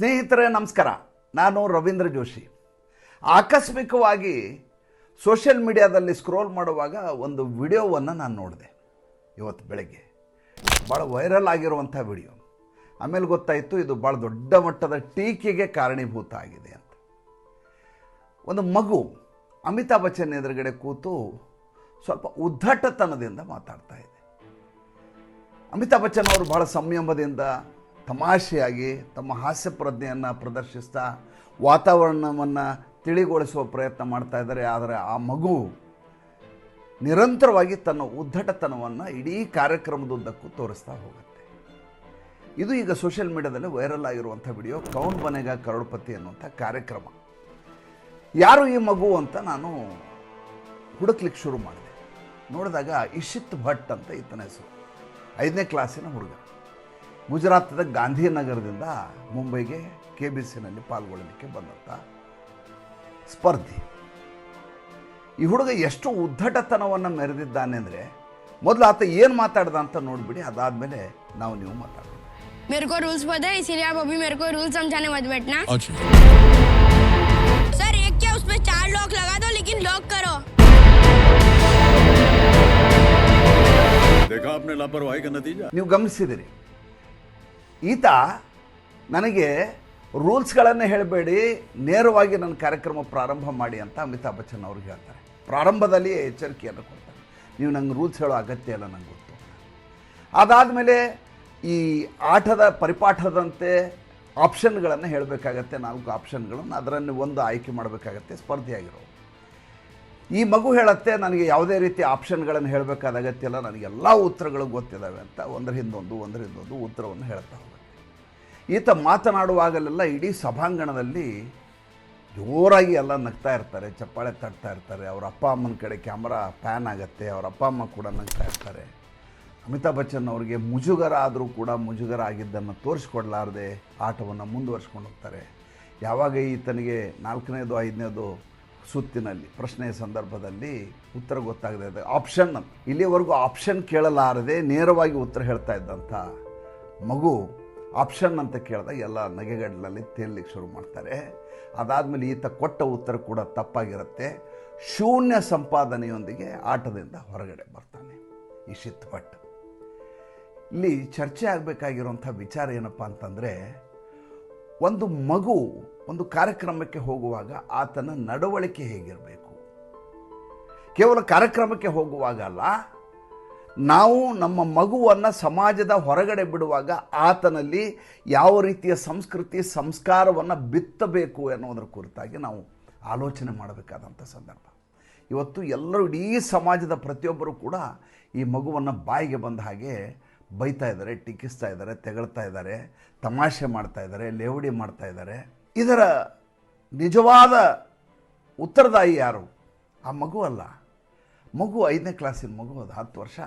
ಸ್ನೇಹಿತರೆ, ನಮಸ್ಕಾರ. ನಾನು ರವೀಂದ್ರ ಜೋಶಿ. ಆಕಸ್ಮಿಕವಾಗಿ ಸೋಷಿಯಲ್ ಮೀಡಿಯಾದಲ್ಲಿ ಸ್ಕ್ರೋಲ್ ಮಾಡುವಾಗ ಒಂದು ವಿಡಿಯೋವನ್ನು ನಾನು ನೋಡಿದೆ ಇವತ್ತು ಬೆಳಗ್ಗೆ. ಭಾಳ ವೈರಲ್ ಆಗಿರುವಂಥ ವಿಡಿಯೋ. ಆಮೇಲೆ ಗೊತ್ತಾಯಿತು, ಇದು ಭಾಳ ದೊಡ್ಡ ಮಟ್ಟದ ಟೀಕೆಗೆ ಕಾರಣೀಭೂತ ಆಗಿದೆ ಅಂತ. ಒಂದು ಮಗು ಅಮಿತಾಬ್ ಬಚ್ಚನ್ ಎದುರುಗಡೆ ಕೂತು ಸ್ವಲ್ಪ ಉದ್ದಟತನದಿಂದ ಮಾತಾಡ್ತಾ ಇದೆ. ಅಮಿತಾಬ್ ಬಚ್ಚನ್ ಅವರು ಬಹಳ ಸಂಯಮದಿಂದ ತಮಾಷೆಯಾಗಿ ತಮ್ಮ ಹಾಸ್ಯ ಪ್ರಜ್ಞೆಯನ್ನು ಪ್ರದರ್ಶಿಸ್ತಾ ವಾತಾವರಣವನ್ನು ತಿಳಿಗೊಳಿಸುವ ಪ್ರಯತ್ನ ಮಾಡ್ತಾ ಇದ್ದಾರೆ. ಆದರೆ ಆ ಮಗು ನಿರಂತರವಾಗಿ ತನ್ನ ಉದ್ದಟತನವನ್ನು ಇಡೀ ಕಾರ್ಯಕ್ರಮದುದ್ದಕ್ಕೂ ತೋರಿಸ್ತಾ ಹೋಗುತ್ತೆ. ಇದು ಈಗ ಸೋಷಿಯಲ್ ಮೀಡಿಯಾದಲ್ಲಿ ವೈರಲ್ ಆಗಿರುವಂಥ ವಿಡಿಯೋ ಕೌನ್ ಬನೆಗ ಕರೋಡ್ಪತಿ ಅನ್ನುವಂಥ ಕಾರ್ಯಕ್ರಮ. ಯಾರು ಈ ಮಗು ಅಂತ ನಾನು ಹುಡುಕ್ಲಿಕ್ಕೆ ಶುರು ಮಾಡಿದೆ. ನೋಡಿದಾಗ ಇಶಿತ್ ಭಟ್ ಅಂತ ಈತನ ಹೆಸರು. ಐದನೇ ಕ್ಲಾಸಿನ ಹುಡುಗ. ಗುಜರಾತದ ಗಾಂಧಿನಗರದಿಂದ ಮುಂಬೈಗೆ ಕೆ ಬಿ ಸಿನಲ್ಲಿ ಪಾಲ್ಗೊಳ್ಳಲಿಕ್ಕೆ ಬಂದಂಥ ಸ್ಪರ್ಧಿ ಈ ಹುಡುಗ ಎಷ್ಟು ಉದ್ದಟತನವನ್ನು ಮೆರೆದಿದ್ದಾನೆ ಅಂದರೆ ಮೊದಲು ಆತ ಏನು ಮಾತಾಡ್ದ ಅಂತ ನೋಡಿಬಿಡಿ ಅದಾದಮೇಲೆ ನಾವು ನೀವು ಮಾತಾಡೋಣ मेरे को रूल्स पता है इसीलिए आप अभी मेरे को रूल समझाने मत बैठना अच्छा सर एक क्या उसमें चार लॉक लगा दो लेकिन लॉक करो देखा आपने लापरवाही का नतीजा ನೀವು ಗಮನಿಸಿದಿರಿ ಈತ ನನಗೆ ರೂಲ್ಸ್ಗಳನ್ನು ಹೇಳಬೇಡಿ, ನೇರವಾಗಿ ನನ್ನ ಕಾರ್ಯಕ್ರಮ ಪ್ರಾರಂಭ ಮಾಡಿ ಅಂತ ಅಮಿತಾಬ್ ಬಚ್ಚನ್ ಅವ್ರಿಗೆ ಹೇಳ್ತಾರೆ. ಪ್ರಾರಂಭದಲ್ಲಿ ಎಚ್ಚರಿಕೆಯನ್ನು ಕೊಡ್ತಾರೆ. ನೀವು ನಂಗೆ ರೂಲ್ಸ್ ಹೇಳೋ ಅಗತ್ಯ ಇಲ್ಲ ನಂಗೆ ಗೊತ್ತು ಅದಾದಮೇಲೆ ಈ ಆಟದ ಪರಿಪಾಠದಂತೆ ಆಪ್ಷನ್ಗಳನ್ನು ಹೇಳಬೇಕಾಗತ್ತೆ, ನಾಲ್ಕು ಆಪ್ಷನ್ಗಳನ್ನು. ಅದರಲ್ಲಿ ಒಂದು ಆಯ್ಕೆ ಮಾಡಬೇಕಾಗತ್ತೆ ಸ್ಪರ್ಧೆಯಾಗಿರೋ ಈ ಮಗು ಹೇಳತ್ತೆ, ನನಗೆ ಯಾವುದೇ ರೀತಿ ಆಪ್ಷನ್ಗಳನ್ನು ಹೇಳಬೇಕಾದ ಅಗತ್ಯ ಇಲ್ಲ, ನನಗೆ ಎಲ್ಲ ಉತ್ತರಗಳು ಗೊತ್ತಿದ್ದಾವೆ ಅಂತ ಒಂದರ ಹಿಂದೊಂದು ಒಂದರ ಹಿಂದೊಂದು ಉತ್ತರವನ್ನು ಹೇಳ್ತಾ ಹೋಗುತ್ತೆ. ಈತ ಮಾತನಾಡುವಾಗಲೆಲ್ಲ ಇಡೀ ಸಭಾಂಗಣದಲ್ಲಿ ಜೋರಾಗಿ ಎಲ್ಲ ನಗ್ತಾ ಇರ್ತಾರೆ, ಚಪ್ಪಾಳೆ ತಟ್ತಾ ಇರ್ತಾರೆ, ಅವ್ರ ಅಪ್ಪ ಅಮ್ಮನ ಕಡೆ ಕ್ಯಾಮ್ರಾ ಪ್ಯಾನ್ ಆಗುತ್ತೆ, ಅವ್ರ ಅಪ್ಪ ಅಮ್ಮ ಕೂಡ ನಗ್ತಾ ಇರ್ತಾರೆ. ಅಮಿತಾಬ್ ಬಚ್ಚನ್ ಅವರಿಗೆ ಮುಜುಗರ ಆದರೂ ಕೂಡ ಮುಜುಗರ ಆಗಿದ್ದನ್ನು ತೋರಿಸ್ಕೊಡ್ಲಾರದೆ ಆಟವನ್ನು ಮುಂದುವರ್ಸ್ಕೊಂಡು ಹೋಗ್ತಾರೆ. ಯಾವಾಗ ಈತನಿಗೆ ನಾಲ್ಕನೇದು, ಐದನೇದು ಸುತ್ತಿನಲ್ಲಿ ಪ್ರಶ್ನೆಯ ಸಂದರ್ಭದಲ್ಲಿ ಉತ್ತರ ಗೊತ್ತಾಗದೆ ಆಪ್ಷನ್ ಇಲ್ಲಿವರೆಗೂ ಆಪ್ಷನ್ ಕೇಳಲಾರದೆ ನೇರವಾಗಿ ಉತ್ತರ ಹೇಳ್ತಾ ಇದ್ದಂಥ ಮಗು ಆಪ್ಷನ್ ಅಂತ ಕೇಳಿದಾಗ ಎಲ್ಲ ನಗೆಗಡಲಲ್ಲಿ ತೇಲಿಕ್ಕೆ ಶುರು ಮಾಡ್ತಾರೆ. ಅದಾದಮೇಲೆ ಈತ ಕೊಟ್ಟ ಉತ್ತರ ಕೂಡ ತಪ್ಪಾಗಿರುತ್ತೆ. ಶೂನ್ಯ ಸಂಪಾದನೆಯೊಂದಿಗೆ ಆಟದಿಂದ ಹೊರಗಡೆ ಬರ್ತಾನೆ ಇಶಿತ್ ಭಟ್ ಇಲ್ಲಿ ಚರ್ಚೆ ಆಗಬೇಕಾಗಿರುವಂಥ ವಿಚಾರ ಏನಪ್ಪ ಅಂತಂದರೆ ಒಂದು ಮಗು ಒಂದು ಕಾರ್ಯಕ್ರಮಕ್ಕೆ ಹೋಗುವಾಗ ಆತನ ನಡವಳಿಕೆ ಹೇಗಿರಬೇಕು? ಕೇವಲ ಕಾರ್ಯಕ್ರಮಕ್ಕೆ ಹೋಗುವಾಗ ಅಲ್ಲ, ನಾವು ನಮ್ಮ ಮಗುವನ್ನು ಸಮಾಜದ ಹೊರಗಡೆ ಬಿಡುವಾಗ ಆತನಲ್ಲಿ ಯಾವ ರೀತಿಯ ಸಂಸ್ಕೃತಿ, ಸಂಸ್ಕಾರವನ್ನು ಬಿತ್ತಬೇಕು ಎನ್ನುವುದರ ಕುರಿತಾಗಿ ನಾವು ಆಲೋಚನೆ ಮಾಡಬೇಕಾದಂಥ ಸಂದರ್ಭ. ಇವತ್ತು ಎಲ್ಲರೂ ಇಡೀ ಸಮಾಜದ ಪ್ರತಿಯೊಬ್ಬರು ಕೂಡ ಈ ಮಗುವನ್ನು ಬಾಯಿಗೆ ಬಂದ ಹಾಗೆ ಬೈತಾ ಇದ್ದಾರೆ, ಟೀಕಿಸ್ತಾ ಇದ್ದಾರೆ, ತೆಗಳ್ತಾ ಇದ್ದಾರೆ, ತಮಾಷೆ ಮಾಡ್ತಾ ಇದ್ದಾರೆ, ಲೇವಡಿ ಮಾಡ್ತಾ ಇದ್ದಾರೆ. ಇದರ ನಿಜವಾದ ಉತ್ತರದಾಯಿ ಯಾರು? ಆ ಮಗು ಅಲ್ಲ. ಮಗು ಐದನೇ ಕ್ಲಾಸಿನ ಮಗು ಅದು, ಹತ್ತು ವರ್ಷ,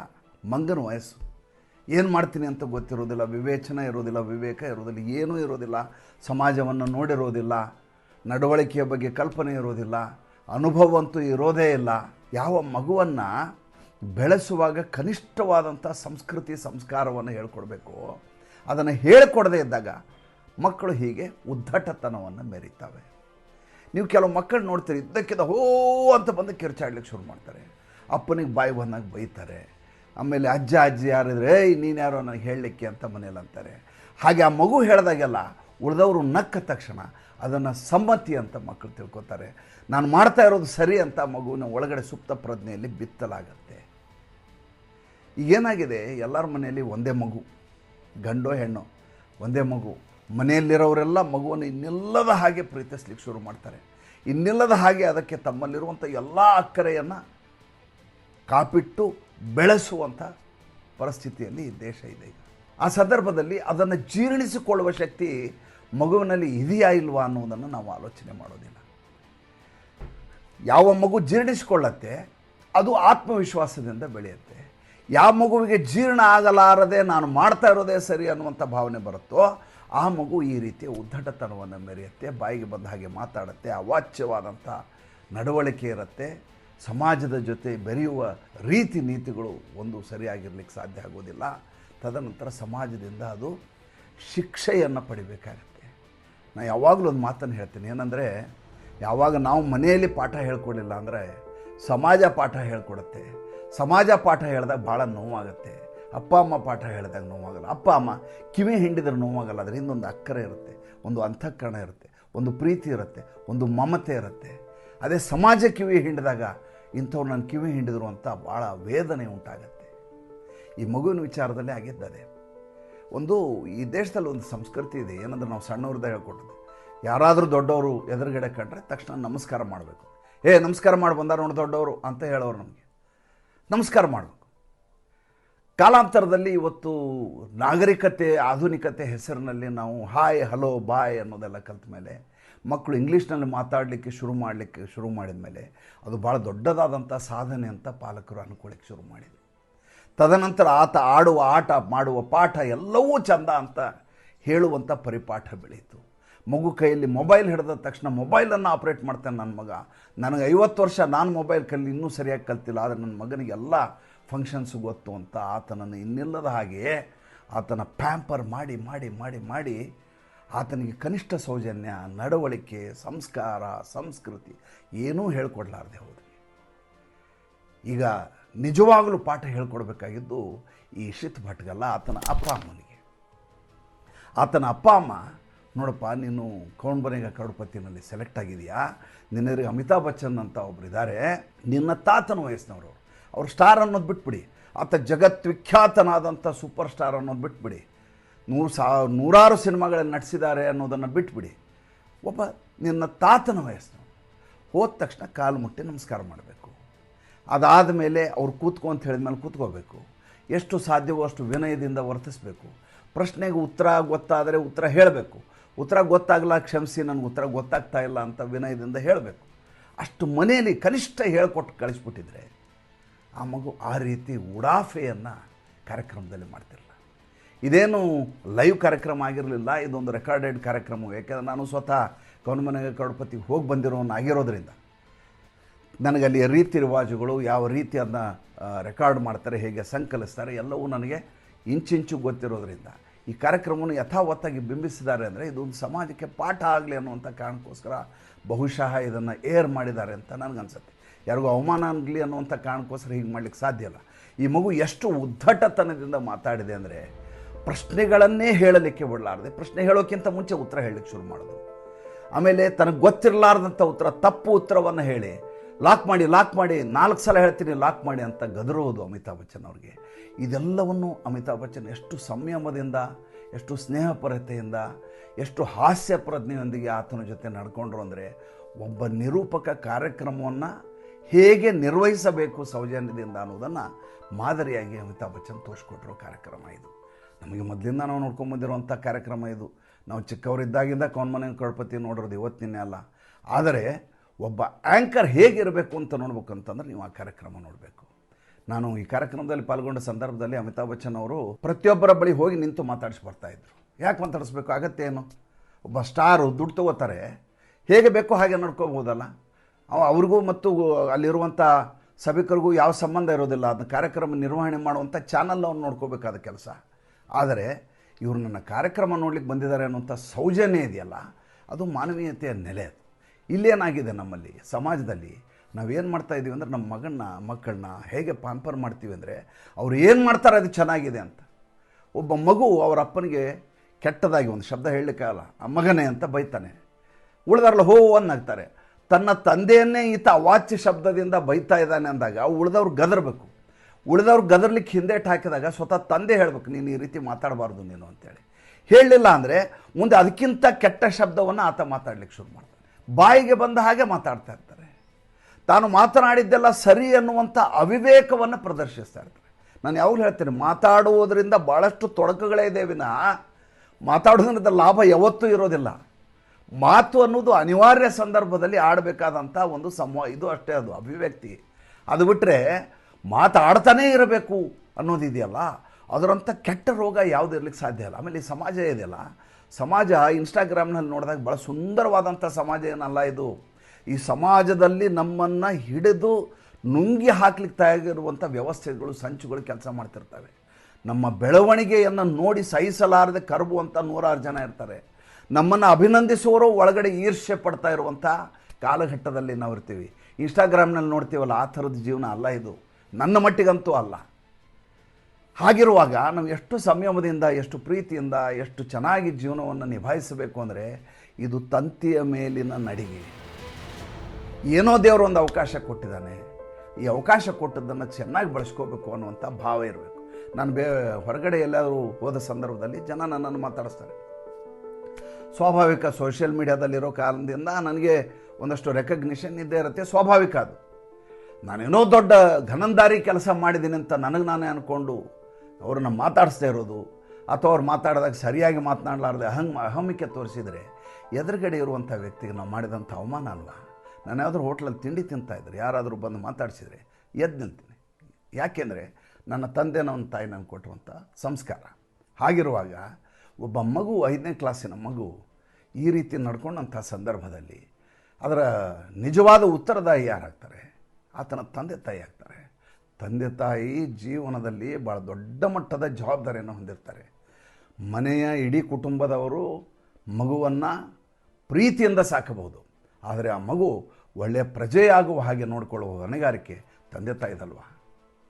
ಮಂಗನ ವಯಸ್ಸು. ಏನು ಮಾಡ್ತೀನಿ ಅಂತ ಗೊತ್ತಿರೋದಿಲ್ಲ, ವಿವೇಚನೆ ಇರೋದಿಲ್ಲ, ವಿವೇಕ ಇರೋದಿಲ್ಲ, ಏನೂ ಇರೋದಿಲ್ಲ, ಸಮಾಜವನ್ನು ನೋಡಿರೋದಿಲ್ಲ, ನಡವಳಿಕೆಯ ಬಗ್ಗೆ ಕಲ್ಪನೆ ಇರೋದಿಲ್ಲ, ಅನುಭವ ಅಂತೂ ಇರೋದೇ ಇಲ್ಲ. ಯಾವ ಮಗುವನ್ನು ಬೆಳೆಸುವಾಗ ಕನಿಷ್ಠವಾದಂಥ ಸಂಸ್ಕೃತಿ ಸಂಸ್ಕಾರವನ್ನು ಹೇಳ್ಕೊಡ್ಬೇಕು. ಅದನ್ನು ಹೇಳಿಕೊಡದೇ ಇದ್ದಾಗ ಮಕ್ಕಳು ಹೀಗೆ ಉದ್ದಟತನವನ್ನು ಮೆರೀತವೆ. ನೀವು ಕೆಲವು ಮಕ್ಕಳು ನೋಡ್ತೀರಿ, ಇದ್ದಕ್ಕಿದ್ದ ಹೋ ಅಂತ ಬಂದು ಕಿರ್ಚಾಡ್ಲಿಕ್ಕೆ ಶುರು ಮಾಡ್ತಾರೆ. ಅಪ್ಪನಿಗೆ ಬಾಯಿ ಬಂದಾಗ ಬೈತಾರೆ. ಆಮೇಲೆ ಅಜ್ಜ, ಅಜ್ಜಿ ಯಾರಿದ್ರೆ, ಏಯ್, ನೀನು ಯಾರೋ ನನಗೆ ಹೇಳಲಿಕ್ಕೆ ಅಂತ ಮನೇಲಿ ಅಂತಾರೆ. ಹಾಗೆ ಆ ಮಗು ಹೇಳಿದಾಗೆಲ್ಲ ಉಳಿದವರು ನಕ್ಕ ತಕ್ಷಣ ಅದನ್ನು ಸಮ್ಮತಿ ಅಂತ ಮಕ್ಕಳು ತಿಳ್ಕೊತಾರೆ. ನಾನು ಮಾಡ್ತಾ ಇರೋದು ಸರಿ ಅಂತ ಮಗುವಿನ ಒಳಗಡೆ ಸುಪ್ತ ಪ್ರಜ್ಞೆಯಲ್ಲಿ ಬಿತ್ತಲಾಗತ್ತೆ. ಈಗೇನಾಗಿದೆ? ಎಲ್ಲರ ಮನೆಯಲ್ಲಿ ಒಂದೇ ಮಗು, ಗಂಡೋ ಹೆಣ್ಣು, ಒಂದೇ ಮಗು. ಮನೆಯಲ್ಲಿರೋರೆಲ್ಲ ಮಗುವನ್ನು ಇನ್ನಿಲ್ಲದ ಹಾಗೆ ಪ್ರೀತಿಸ್ಲಿಕ್ಕೆ ಶುರು ಮಾಡ್ತಾರೆ. ಇನ್ನಿಲ್ಲದ ಹಾಗೆ ಅದಕ್ಕೆ ತಮ್ಮಲ್ಲಿರುವಂಥ ಎಲ್ಲ ಅಕ್ಕರೆಯನ್ನು ಕಾಪಿಟ್ಟು ಬೆಳೆಸುವಂಥ ಪರಿಸ್ಥಿತಿಯಲ್ಲಿ ಈ ದೇಶ ಇದೆ ಈಗ. ಆ ಸಂದರ್ಭದಲ್ಲಿ ಅದನ್ನು ಜೀರ್ಣಿಸಿಕೊಳ್ಳುವ ಶಕ್ತಿ ಮಗುವಿನಲ್ಲಿ ಇದೆಯಾ ಇಲ್ವಾ ಅನ್ನೋದನ್ನು ನಾವು ಆಲೋಚನೆ ಮಾಡೋದಿಲ್ಲ. ಯಾವ ಮಗು ಜೀರ್ಣಿಸಿಕೊಳ್ಳತ್ತೆ, ಅದು ಆತ್ಮವಿಶ್ವಾಸದಿಂದ ಬೆಳೆಯುತ್ತೆ. ಯಾವ ಮಗುವಿಗೆ ಜೀರ್ಣ ಆಗಲಾರದೆ ನಾನು ಮಾಡ್ತಾ ಇರೋದೇ ಸರಿ ಅನ್ನುವಂಥ ಭಾವನೆ ಬರುತ್ತೋ, ಆ ಮಗು ಈ ರೀತಿಯ ಉದ್ದಟತನವನ್ನು ಮೆರೆಯುತ್ತೆ, ಬಾಯಿಗೆ ಬಂದ ಹಾಗೆ ಮಾತಾಡುತ್ತೆ ಅವಾಚ್ಯವಾದಂಥ ನಡವಳಿಕೆ ಇರುತ್ತೆ. ಸಮಾಜದ ಜೊತೆ ಬೆರೆಯುವ ರೀತಿ ನೀತಿಗಳು ಒಂದು ಸರಿಯಾಗಿರ್ಲಿಕ್ಕೆ ಸಾಧ್ಯ ಆಗೋದಿಲ್ಲ. ತದನಂತರ ಸಮಾಜದಿಂದ ಅದು ಶಿಕ್ಷೆಯನ್ನು ಪಡಿಬೇಕಾಗತ್ತೆ. ನಾನು ಯಾವಾಗಲೂ ಒಂದು ಮಾತನ್ನು ಹೇಳ್ತೀನಿ, ಏನಂದರೆ ಯಾವಾಗ ನಾವು ಮನೆಯಲ್ಲಿ ಪಾಠ ಹೇಳ್ಕೊಡ್ಲಿಲ್ಲ ಅಂದರೆ ಸಮಾಜ ಪಾಠ ಹೇಳ್ಕೊಡುತ್ತೆ. ಸಮಾಜ ಪಾಠ ಹೇಳಿದಾಗ ಭಾಳ ನೋವಾಗುತ್ತೆ. ಅಪ್ಪ, ಅಮ್ಮ ಪಾಠ ಹೇಳಿದಾಗ ನೋವಾಗಲ್ಲ. ಅಪ್ಪ, ಅಮ್ಮ, ಕಿವಿ ಹಿಂಡಿದ್ರೆ ನೋವಾಗಲ್ಲ. ಅದರಿಂದ ಒಂದು ಅಕ್ಕರೆ ಇರುತ್ತೆ, ಒಂದು ಅಂತಃಕರಣ ಇರುತ್ತೆ, ಒಂದು ಪ್ರೀತಿ ಇರುತ್ತೆ, ಒಂದು ಮಮತೆ ಇರುತ್ತೆ. ಅದೇ ಸಮಾಜ ಕಿವಿ ಹಿಂಡಿದಾಗ ಇಂಥವ್ರು ನನ್ನ ಕಿವಿ ಹಿಂಡಿದ್ರು ಅಂತ ಭಾಳ ವೇದನೆ ಉಂಟಾಗತ್ತೆ. ಈ ಮಗುವಿನ ವಿಚಾರದಲ್ಲಿ ಆಗಿದ್ದದೆ. ಒಂದು ಈ ದೇಶದಲ್ಲಿ ಒಂದು ಸಂಸ್ಕೃತಿ ಇದೆ. ಏನಂದ್ರೆ ನಾವು ಸಣ್ಣವ್ರದ್ದೇ ಹೇಳ್ಕೊಟ್ಟಿದ್ದೆ. ಯಾರಾದರೂ ದೊಡ್ಡವರು ಎದುರುಗಡೆ ಕಂಡ್ರೆ ತಕ್ಷಣ ನಮಸ್ಕಾರ ಮಾಡಬೇಕು. ಏ ನಮಸ್ಕಾರ ಮಾಡಿ, ಬಂದಾರ ನೋಡಿ ದೊಡ್ಡವರು ಅಂತ ಹೇಳೋರು ನಮಗೆ. ನಮಸ್ಕಾರ ಮಾಡಬೇಕು. ಕಾಲಾಂತರದಲ್ಲಿ ಇವತ್ತು ನಾಗರಿಕತೆ, ಆಧುನಿಕತೆ ಹೆಸರಿನಲ್ಲಿ ನಾವು ಹಾಯ್, ಹಲೋ, ಬಾಯ್ ಅನ್ನೋದೆಲ್ಲ ಕಲ್ತ ಮೇಲೆ, ಮಕ್ಕಳು ಇಂಗ್ಲೀಷ್ನಲ್ಲಿ ಮಾತಾಡಲಿಕ್ಕೆ ಶುರು ಮಾಡಲಿಕ್ಕೆ ಶುರು ಮಾಡಿದ ಮೇಲೆ, ಅದು ಭಾಳ ದೊಡ್ಡದಾದಂಥ ಸಾಧನೆ ಅಂತ ಪಾಲಕರು ಅನ್ಕೊಳ್ಳಿಕ್ಕೆ ಶುರು ಮಾಡಿದರು. ತದನಂತರ ಆತ ಆಡುವ, ಆಟ ಮಾಡುವ ಪಾಠ ಎಲ್ಲವೂ ಚಂದ ಅಂತ ಹೇಳುವಂಥ ಪರಿಪಾಠ ಬೆಳೀತು. ಮಗು ಕೈಯಲ್ಲಿ ಮೊಬೈಲ್ ಹಿಡಿದ ತಕ್ಷಣ ಮೊಬೈಲನ್ನು ಆಪ್ರೇಟ್ ಮಾಡ್ತಾನೆ ನನ್ನ ಮಗ. ನನಗೆ ಐವತ್ತು ವರ್ಷ ನಾನು ಮೊಬೈಲ್ ಕಲ್ಲಿ ಇನ್ನೂ ಸರಿಯಾಗಿ ಕಲ್ತಿಲ್ಲ, ಆದರೆ ನನ್ನ ಮಗನಿಗೆಲ್ಲ ಫಂಕ್ಷನ್ಸ್ ಗೊತ್ತು ಅಂತ ಆತನನ್ನು ಇನ್ನಿಲ್ಲದ ಹಾಗೆಯೇ ಆತನ ಪ್ಯಾಂಪರ್ ಮಾಡಿ ಮಾಡಿ ಮಾಡಿ ಮಾಡಿ ಆತನಿಗೆ ಕನಿಷ್ಠ ಸೌಜನ್ಯ, ನಡವಳಿಕೆ, ಸಂಸ್ಕಾರ, ಸಂಸ್ಕೃತಿ ಏನೂ ಹೇಳ್ಕೊಡ್ಲಾರ್ದೆ ಹೌದು. ಈಗ ನಿಜವಾಗಲೂ ಪಾಠ ಹೇಳ್ಕೊಡ್ಬೇಕಾಗಿದ್ದು ಈ ಶಿತ್ ಭಟ್ಗಲ್ಲ, ಆತನ ಅಪ್ಪ ಅಮ್ಮನಿಗೆ. ಆತನ ಅಪ್ಪ ಅಮ್ಮ ನೋಡಪ್ಪ, ನೀನು ಕೌಂಡ್ಬನೆಗ ಕರುಡುಪತಿನಲ್ಲಿ ಸೆಲೆಕ್ಟ್ ಆಗಿದೆಯಾ ನಿನ್ನೆರಿಗೆ ಅಮಿತಾಬ್ ಬಚ್ಚನ್ ಅಂತ ಒಬ್ರು ಇದ್ದಾರೆ. ನಿನ್ನ ತಾತನ ವಯಸ್ಸಿನವರು ಅವ್ರು. ಸ್ಟಾರ್ ಅನ್ನೋದು ಬಿಟ್ಬಿಡಿ. ಆತ ಜಗತ್ವಿಖ್ಯಾತನಾದಂಥ ಸೂಪರ್ ಸ್ಟಾರ್ ಅನ್ನೋದು ಬಿಟ್ಬಿಡಿ. ನೂರು ಸಾ, ನೂರಾರು ಸಿನಿಮಾಗಳಲ್ಲಿ ನಟಿಸಿದ್ದಾರೆ ಅನ್ನೋದನ್ನು ಬಿಟ್ಬಿಡಿ. ಒಬ್ಬ ನಿನ್ನ ತಾತನ ವಯಸ್ಸಿನವರು. ಹೋದ ತಕ್ಷಣ ಕಾಲು ಮುಟ್ಟಿ ನಮಸ್ಕಾರ ಮಾಡಬೇಕು. ಅದಾದ ಮೇಲೆ ಅವ್ರು ಕೂತ್ಕೊ ಅಂತ ಹೇಳಿದ್ಮೇಲೆ ಕೂತ್ಕೋಬೇಕು. ಎಷ್ಟು ಸಾಧ್ಯವೋ ಅಷ್ಟು ವಿನಯದಿಂದ ವರ್ತಿಸಬೇಕು. ಪ್ರಶ್ನೆಗೆ ಉತ್ತರ ಗೊತ್ತಾದರೆ ಉತ್ತರ ಹೇಳಬೇಕು. ಉತ್ತರ ಗೊತ್ತಾಗಲ್ಲ ಕ್ಷಮಿಸಿ, ನನಗೆ ಉತ್ತರ ಗೊತ್ತಾಗ್ತಾ ಇಲ್ಲ ಅಂತ ವಿನಯದಿಂದ ಹೇಳಬೇಕು. ಅಷ್ಟು ಮನೆಯಲ್ಲಿ ಕನಿಷ್ಠ ಹೇಳ್ಕೊಟ್ಟು ಕಳಿಸ್ಬಿಟ್ಟಿದ್ರೆ ಆ ಮಗು ಆ ರೀತಿ ಉಡಾಫೆಯನ್ನು ಕಾರ್ಯಕ್ರಮದಲ್ಲಿ ಮಾಡ್ತಿರಲ್ಲ ಇದೇನು ಲೈವ್ ಕಾರ್ಯಕ್ರಮ ಆಗಿರಲಿಲ್ಲ, ಇದೊಂದು ರೆಕಾರ್ಡೆಡ್ ಕಾರ್ಯಕ್ರಮ, ಯಾಕೆಂದರೆ ನಾನು ಸ್ವತಃ ಕೌನ್ಮನೆಗೆ ಕಡಪತಿಗೆ ಹೋಗಿ ಬಂದಿರೋನಾಗಿರೋದ್ರಿಂದ ನನಗೆ ಅಲ್ಲಿಯ ರೀತಿ ರಿವಾಜುಗಳು, ಯಾವ ರೀತಿ ಅದನ್ನ ರೆಕಾರ್ಡ್ ಮಾಡ್ತಾರೆ, ಹೇಗೆ ಸಂಕಲಿಸ್ತಾರೆ, ಎಲ್ಲವೂ ನನಗೆ ಇಂಚಿಂಚು ಗೊತ್ತಿರೋದ್ರಿಂದ. ಈ ಕಾರ್ಯಕ್ರಮವನ್ನು ಯಥಾವತ್ತಾಗಿ ಬಿಂಬಿಸಿದ್ದಾರೆ ಅಂದರೆ ಇದೊಂದು ಸಮಾಜಕ್ಕೆ ಪಾಠ ಆಗಲಿ ಅನ್ನುವಂಥ ಕಾರಣಕ್ಕೋಸ್ಕರ ಬಹುಶಃ ಇದನ್ನು ಏರ್ ಮಾಡಿದ್ದಾರೆ ಅಂತ ನನಗನ್ಸುತ್ತೆ. ಯಾರಿಗೂ ಅವಮಾನ ಆಗಲಿ ಅನ್ನುವಂಥ ಕಾರಣಕ್ಕೋಸ್ಕರ ಹೀಗೆ ಮಾಡ್ಲಿಕ್ಕೆ ಸಾಧ್ಯ ಇಲ್ಲ. ಈ ಮಗು ಎಷ್ಟು ಉದ್ದಟತನದಿಂದ ಮಾತಾಡಿದೆ ಅಂದರೆ ಪ್ರಶ್ನೆಗಳನ್ನೇ ಹೇಳಲಿಕ್ಕೆ ಬಿಡಲಾರದೆ. ಪ್ರಶ್ನೆ ಹೇಳೋಕ್ಕಿಂತ ಮುಂಚೆ ಉತ್ತರ ಹೇಳಲಿಕ್ಕೆ ಶುರು ಮಾಡೋದು ಆಮೇಲೆ ತನಗೆ ಗೊತ್ತಿರಲಾರ್ದಂಥ ಉತ್ತರ, ತಪ್ಪು ಉತ್ತರವನ್ನು ಹೇಳಿ ಲಾಕ್ ಮಾಡಿ ಲಾಕ್ ಮಾಡಿ, ನಾಲ್ಕು ಸಲ ಹೇಳ್ತೀನಿ, ಲಾಕ್ ಮಾಡಿ ಅಂತ ಗದರೋದು ಅಮಿತಾಬ್ ಬಚ್ಚನ್ ಅವ್ರಿಗೆ. ಇದೆಲ್ಲವನ್ನು ಅಮಿತಾಬ್ ಬಚ್ಚನ್ ಎಷ್ಟು ಸಂಯಮದಿಂದ, ಎಷ್ಟು ಸ್ನೇಹಪರತೆಯಿಂದ, ಎಷ್ಟು ಹಾಸ್ಯ ಪ್ರಜ್ಞೆಯೊಂದಿಗೆ ಆತನ ಜೊತೆ ನಡ್ಕೊಂಡ್ರು ಅಂದರೆ ಒಬ್ಬ ನಿರೂಪಕ ಕಾರ್ಯಕ್ರಮವನ್ನು ಹೇಗೆ ನಿರ್ವಹಿಸಬೇಕು ಸೌಜನ್ಯದಿಂದ ಅನ್ನೋದನ್ನು ಮಾದರಿಯಾಗಿ ಅಮಿತಾಬ್ ಬಚ್ಚನ್ ತೋರಿಸ್ಕೊಟ್ಟಿರೋ ಕಾರ್ಯಕ್ರಮ ಇದು. ನಮಗೆ ಮೊದಲಿಂದ ನಾವು ನೋಡ್ಕೊಂಬಂದಿರುವಂಥ ಕಾರ್ಯಕ್ರಮ ಇದು. ನಾವು ಚಿಕ್ಕವರಿದ್ದಾಗಿಂದ ಕೌನ್ಮನೆ ಕಳ್ಪತಿ ನೋಡಿರೋದು ಇವತ್ತಿನೇ ಅಲ್ಲ. ಆದರೆ ಒಬ್ಬ ಆ್ಯಂಕರ್ ಹೇಗಿರಬೇಕು ಅಂತ ನೋಡ್ಬೇಕು ಅಂತಂದ್ರೆ ನೀವು ಆ ಕಾರ್ಯಕ್ರಮ ನೋಡಬೇಕು. ನಾನು ಈ ಕಾರ್ಯಕ್ರಮದಲ್ಲಿ ಪಾಲ್ಗೊಂಡ ಸಂದರ್ಭದಲ್ಲಿ ಅಮಿತಾಬ್ ಬಚ್ಚನ್ ಅವರು ಪ್ರತಿಯೊಬ್ಬರ ಬಳಿ ಹೋಗಿ ನಿಂತು ಮಾತಾಡಿಸಿ ಬರ್ತಾಯಿದ್ರು ಯಾಕೆ ಮಾತಾಡಿಸ್ಬೇಕು? ಅಗತ್ಯ ಏನು? ಒಬ್ಬ ಸ್ಟಾರು ದುಡ್ಡು ತಗೋತಾರೆ. ಹೇಗೆ ಬೇಕೋ ಹಾಗೆ ನೋಡ್ಕೋಬೋದಲ್ಲ? ಅವ ಅವ್ರಿಗೂ ಮತ್ತು ಅಲ್ಲಿರುವಂಥ ಸಭಿಕರಿಗೂ ಯಾವ ಸಂಬಂಧ ಇರೋದಿಲ್ಲ. ಅದನ್ನ ಕಾರ್ಯಕ್ರಮ ನಿರ್ವಹಣೆ ಮಾಡುವಂಥ ಚಾನಲ್ ಅವ್ನು ನೋಡ್ಕೋಬೇಕಾದ ಕೆಲಸ. ಆದರೆ ಇವರು ನನ್ನ ಕಾರ್ಯಕ್ರಮ ನೋಡ್ಲಿಕ್ಕೆ ಬಂದಿದ್ದಾರೆ ಅನ್ನುವಂಥ ಸೌಜನ್ಯ ಇದೆಯಲ್ಲ? ಅದು ಮಾನವೀಯತೆಯ ನೆಲೆ ಅದು. ಇಲ್ಲೇನಾಗಿದೆ ನಮ್ಮಲ್ಲಿ, ಸಮಾಜದಲ್ಲಿ? ನಾವೇನು ಮಾಡ್ತಾ ಇದ್ದೀವಿ ಅಂದರೆ ನಮ್ಮ ಮಗನ್ನ, ಮಕ್ಕಳನ್ನ ಹೇಗೆ ಪಾಂಪರ್ ಮಾಡ್ತೀವಿ ಅಂದರೆ, ಅವ್ರು ಏನು ಮಾಡ್ತಾರೆ ಅದು ಚೆನ್ನಾಗಿದೆ ಅಂತ. ಒಬ್ಬ ಮಗು ಅವರ ಅಪ್ಪನಿಗೆ ಕೆಟ್ಟದಾಗಿ ಒಂದು ಶಬ್ದ ಹೇಳಲಿಕ್ಕಾಗಲ್ಲ ಆ ಮಗನೇ ಅಂತ ಬೈತಾನೆ. ಉಳಿದವ್ರಲ್ಲ ಹೋ ಅನ್ನಾಗ್ತಾರೆ. ತನ್ನ ತಂದೆಯನ್ನೇ ಈತ ಅವಾಚ್ಯ ಶಬ್ದದಿಂದ ಬೈತಾ ಇದ್ದಾನೆ ಅಂದಾಗ ಉಳಿದವ್ರು ಗದರಬೇಕು. ಉಳಿದವ್ರು ಗದರ್ಲಿಕ್ಕೆ ಹಿಂದೇಟ್ ಹಾಕಿದಾಗ ಸ್ವತಃ ತಂದೆ ಹೇಳಬೇಕು, ನೀನು ಈ ರೀತಿ ಮಾತಾಡಬಾರ್ದು ನೀನು ಅಂತೇಳಿ. ಹೇಳಲಿಲ್ಲ ಅಂದರೆ ಮುಂದೆ ಅದಕ್ಕಿಂತ ಕೆಟ್ಟ ಶಬ್ದವನ್ನು ಆತ ಮಾತಾಡ್ಲಿಕ್ಕೆ ಶುರು ಮಾಡ್ತಾನೆ. ಬಾಯಿಗೆ ಬಂದ ಹಾಗೆ ಮಾತಾಡ್ತಾ ಇರ್ತಾರೆ. ತಾನು ಮಾತನಾಡಿದ್ದೆಲ್ಲ ಸರಿ ಅನ್ನುವಂಥ ಅವಿವೇಕವನ್ನು ಪ್ರದರ್ಶಿಸ್ತಾ ಇರ್ತಾರೆ. ನಾನು ಯಾವಾಗಲೂ ಹೇಳ್ತೇನೆ, ಮಾತಾಡುವುದರಿಂದ ಭಾಳಷ್ಟು ತೊಡಕುಗಳೇ ಇದೆ ವಿನ. ಮಾತಾಡೋದ್ರಿಂದ ಲಾಭ ಯಾವತ್ತೂ ಇರೋದಿಲ್ಲ. ಮಾತು ಅನ್ನೋದು ಅನಿವಾರ್ಯ ಸಂದರ್ಭದಲ್ಲಿ ಆಡಬೇಕಾದಂಥ ಒಂದು ಸಮವ ಇದು ಅಷ್ಟೇ, ಅದು ಅಭಿವ್ಯಕ್ತಿ. ಅದು ಬಿಟ್ಟರೆ ಮಾತಾಡ್ತಾನೇ ಇರಬೇಕು ಅನ್ನೋದಿದೆಯಲ್ಲ. ಅದರಂಥ ಕೆಟ್ಟ ರೋಗ ಯಾವುದು ಇರಲಿಕ್ಕೆ ಸಾಧ್ಯ ಇಲ್ಲ. ಆಮೇಲೆ ಈ ಸಮಾಜ ಇದೆಯಲ್ಲ ಸಮಾಜ ಇನ್ಸ್ಟಾಗ್ರಾಮ್ನಲ್ಲಿ ನೋಡಿದಾಗ ಭಾಳ ಸುಂದರವಾದಂಥ ಸಮಾಜ ಏನಲ್ಲ ಇದು. ಈ ಸಮಾಜದಲ್ಲಿ ನಮ್ಮನ್ನು ಹಿಡಿದು ನುಂಗಿ ಹಾಕ್ಲಿಕ್ಕೆ ತಯಾರಿರುವಂಥ ವ್ಯವಸ್ಥೆಗಳು, ಸಂಚುಗಳು ಕೆಲಸ ಮಾಡ್ತಿರ್ತವೆ. ನಮ್ಮ ಬೆಳವಣಿಗೆಯನ್ನು ನೋಡಿ ಸಹಿಸಲಾರದೆ ಕರಗುವಂಥ ನೂರಾರು ಜನ ಇರ್ತಾರೆ. ನಮ್ಮನ್ನು ಅಭಿನಂದಿಸುವವರು ಒಳಗಡೆ ಈರ್ಷ್ಯ ಪಡ್ತಾ ಇರುವಂಥ ಕಾಲಘಟ್ಟದಲ್ಲಿ ನಾವು ಇರ್ತೀವಿ ಇನ್ಸ್ಟಾಗ್ರಾಮ್ನಲ್ಲಿ ನೋಡ್ತೀವಲ್ಲ, ಆ ಥರದ ಜೀವನ ಅಲ್ಲ ಇದು. ನನ್ನ ಮಟ್ಟಿಗಂತೂ ಅಲ್ಲ. ಹಾಗಿರುವಾಗ ನಾವು ಎಷ್ಟು ಸಂಯಮದಿಂದ, ಎಷ್ಟು ಪ್ರೀತಿಯಿಂದ, ಎಷ್ಟು ಚೆನ್ನಾಗಿ ಜೀವನವನ್ನು ನಿಭಾಯಿಸಬೇಕು ಅಂದರೆ ಇದು ತಂತಿಯ ಮೇಲಿನ ನಡಿಗೆ. ಏನೋ ದೇವರು ಒಂದು ಅವಕಾಶ ಕೊಟ್ಟಿದ್ದಾನೆ. ಈ ಅವಕಾಶ ಕೊಟ್ಟದ್ದನ್ನು ಚೆನ್ನಾಗಿ ಬಳಸ್ಕೋಬೇಕು ಅನ್ನುವಂಥ ಭಾವ ಇರಬೇಕು. ನಾನು ಬೇ, ಹೊರಗಡೆ ಎಲ್ಲಾದರೂ ಹೋದ ಸಂದರ್ಭದಲ್ಲಿ ಜನ ನನ್ನನ್ನು ಮಾತಾಡಿಸ್ತಾರೆ. ಸ್ವಾಭಾವಿಕ ಸೋಷಿಯಲ್ ಮೀಡಿಯಾದಲ್ಲಿರೋ ಕಾರಣದಿಂದ ನನಗೆ ಒಂದಷ್ಟು ರೆಕಗ್ನಿಷನ್ ಇದ್ದೇ ಇರುತ್ತೆ. ಸ್ವಾಭಾವಿಕ ಅದು. ನಾನೇನೋ ದೊಡ್ಡ ಘನಂದಾರಿ ಕೆಲಸ ಮಾಡಿದ್ದೀನಿ ಅಂತ ನನಗೆ ನಾನೇ ಅಂದ್ಕೊಂಡು ಅವ್ರನ್ನ ಮಾತಾಡಿಸ್ದೇ ಇರೋದು, ಅಥವಾ ಅವ್ರು ಮಾತಾಡಿದಾಗ ಸರಿಯಾಗಿ ಮಾತನಾಡಲಾರ್ದೆ ಅಹಂ, ಅಹಮಿಕೆ ತೋರಿಸಿದರೆ ಎದುರುಗಡೆ ಇರುವಂಥ ವ್ಯಕ್ತಿಗೆ ನಾವು ಮಾಡಿದಂಥ ಅವಮಾನ ಅಲ್ವಾ? ನಾನು ಯಾವ್ದಾದ್ರು ಹೋಟ್ಲಲ್ಲಿ ತಿಂಡಿ ತಿಂತಾಯಿದ್ರು ಯಾರಾದರೂ ಬಂದು ಮಾತಾಡಿಸಿದರೆ ಎದ್ದು ನಿಲ್ತೀನಿ ಯಾಕೆಂದರೆ ನನ್ನ ತಂದೆ ನನ್ನ ತಾಯಿ ನನಗೆ ಕೊಟ್ಟುವಂಥ ಸಂಸ್ಕಾರ. ಹಾಗಿರುವಾಗ ಒಬ್ಬ ಮಗು ಐದನೇ ಕ್ಲಾಸಿನ ಮಗು ಈ ರೀತಿ ನಡ್ಕೊಂಡಂಥ ಸಂದರ್ಭದಲ್ಲಿ ಅದರ ನಿಜವಾದ ಉತ್ತರದಾಯಿ ಯಾರಾಗ್ತಾರೆ? ಆತನ ತಂದೆ ತಾಯಿ ಆಗ್ತಾರೆ. ತಂದೆ ತಾಯಿ ಜೀವನದಲ್ಲಿ ಭಾಳ ದೊಡ್ಡ ಮಟ್ಟದ ಜವಾಬ್ದಾರಿಯನ್ನು ಹೊಂದಿರ್ತಾರೆ. ಮನೆಯ ಇಡೀ ಕುಟುಂಬದವರು ಮಗುವನ್ನು ಪ್ರೀತಿಯಿಂದ ಸಾಕಬಹುದು. ಆದರೆ ಆ ಮಗು ಒಳ್ಳೆಯ ಪ್ರಜೆಯಾಗುವ ಹಾಗೆ ನೋಡಿಕೊಳ್ಳುವ ಹೊಣೆಗಾರಿಕೆ ತಂದೆ ತಾಯಿದಲ್ವ?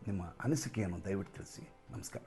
ನಿಮ್ಮ ಅನಿಸಿಕೆಯನ್ನು ದಯವಿಟ್ಟು ತಿಳಿಸಿ. ನಮಸ್ಕಾರ.